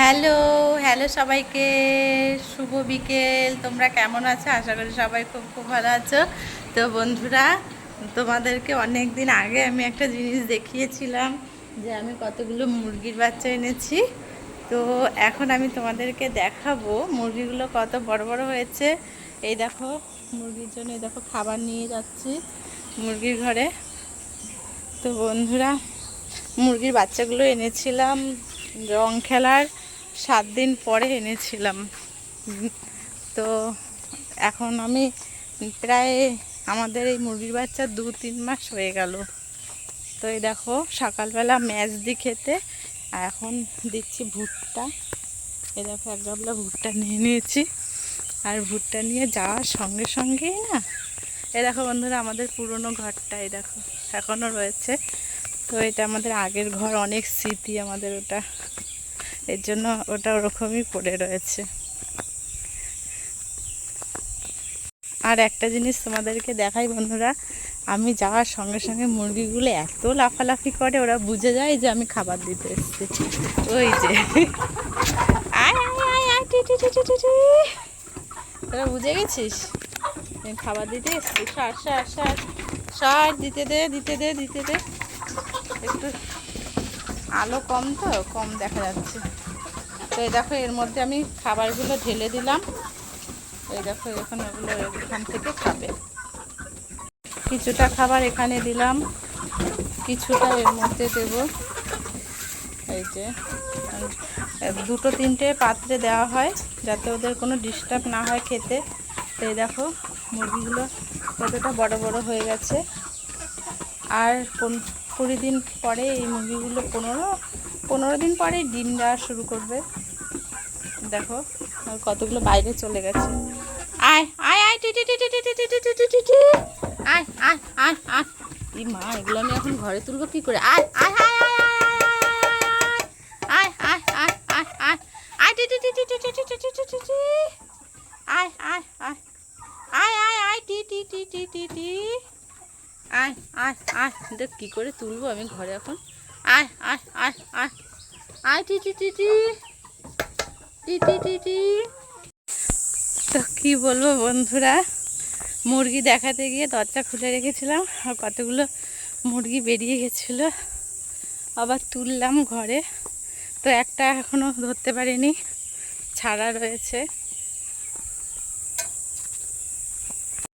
Hello hello সবাইকে, শুভ বিকেল। তোমরা কেমন আছো? আশা করি সবাই খুব খুব ভালো আছো। তো বন্ধুরা, তোমাদেরকে অনেক দিন আগে আমি একটা জিনিস দেখিয়েছিলাম যে আমি কতগুলো মুরগির বাচ্চা এনেছি। তো এখন আমি তোমাদেরকে দেখাবো মুরগিগুলো কত বড় বড় হয়েছে। এই দেখো, মুরগির জন্য এই দেখো খাবার নিয়ে যাচ্ছি মুরগির ঘরে। তো বন্ধুরা, মুরগির বাচ্চাগুলো এনেছিলাম রং খেলার। সাত দিন পরে এনেছিলাম। তো এখন আমি প্রায় আমাদের এই মুরগির বাচ্চা দু তিন মাস হয়ে গেল। তো এই দেখো, সকালবেলা ম্যাচ দি খেতে, আর এখন দিচ্ছি ভুট্টা। এই দেখো, এক গাবলা ভুট্টা নিয়ে নিয়েছি। আর ভুট্টা নিয়ে যাওয়ার সঙ্গে সঙ্গেই না, এই দেখো বন্ধুরা, আমাদের পুরনো ঘরটা, এই দেখো এখনও রয়েছে। তো এটা আমাদের আগের ঘর, অনেক স্মৃতি আমাদের ওটা। এর জন্য ওটা ওরকমই পড়ে রয়েছে। আর একটা জিনিস তোমাদেরকে দেখাই বন্ধুরা, আমি যাওয়ার সঙ্গে সঙ্গে মুরগিগুলো এত লাফালাফি করে, ওরা বুঝে যায় যে আমি খাবার দিতে এসেছি। ওই যে। তোরা বুঝে গেছিস? খাবার দিতে এসেছি। সার সার সার। সার, দিতে দে দিতে দে দিতে দে। একটু আলো কম তো, কম দেখা যাচ্ছে। তো এই দেখো, এর মধ্যে আমি খাবারগুলো ঢেলে দিলাম। এই দেখো, এখন ওগুলো এখান থেকে খাবে। কিছুটা খাবার এখানে দিলাম। কিছুটা এর মধ্যে দেব। এই যে দুটো তিনটে পাত্রে দেওয়া হয়, যাতে ওদের কোনো ডিস্টার্ব না হয় খেতে। তো এই দেখো, মুরগিগুলো কতটা বড় বড় হয়ে গেছে। আর পন- কুড়ি দিন পরে এই মুরগিগুলো পনেরো পনেরো দিন পরে ডিম দেওয়া শুরু করবে দেখো আর কতগুলো বাইরে চলে গেছে আয় আয় আয় টি টি টি টি টি টি টি। আয় আয় আয় আয় এই মা এগুলো আমি এখন ঘরে তুলবো কি করে আয় আয় আয় আয় আয় আয় আয়। দেখ কী করে তুলবো আমি ঘরে এখন। আয় আয় আয় আয়। আয়, টি টি টি টি। টি টি টি টি। তো কী বলব বন্ধুরা? মুরগি দেখাতে গিয়ে দরজা খুলে রেখেছিলাম, আর কতগুলো মুরগি বেরিয়ে গেছিল। আবার তুললাম ঘরে। তো একটা এখনও ধরতে পারিনি, ছাড়া রয়েছে।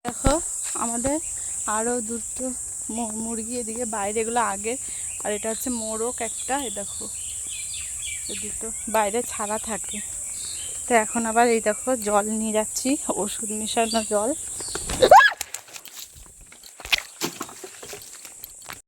দেখো, আমাদের আরও দুটো মুরগি এদিকে, বাইরে এগুলো আগে। আর এটা হচ্ছে মোরক একটা, এই দেখো। দুটো বাইরে ছাড়া থাকে। তো এখন আবার এই দেখো জল নিয়ে যাচ্ছি, ওষুধ মেশানো জল।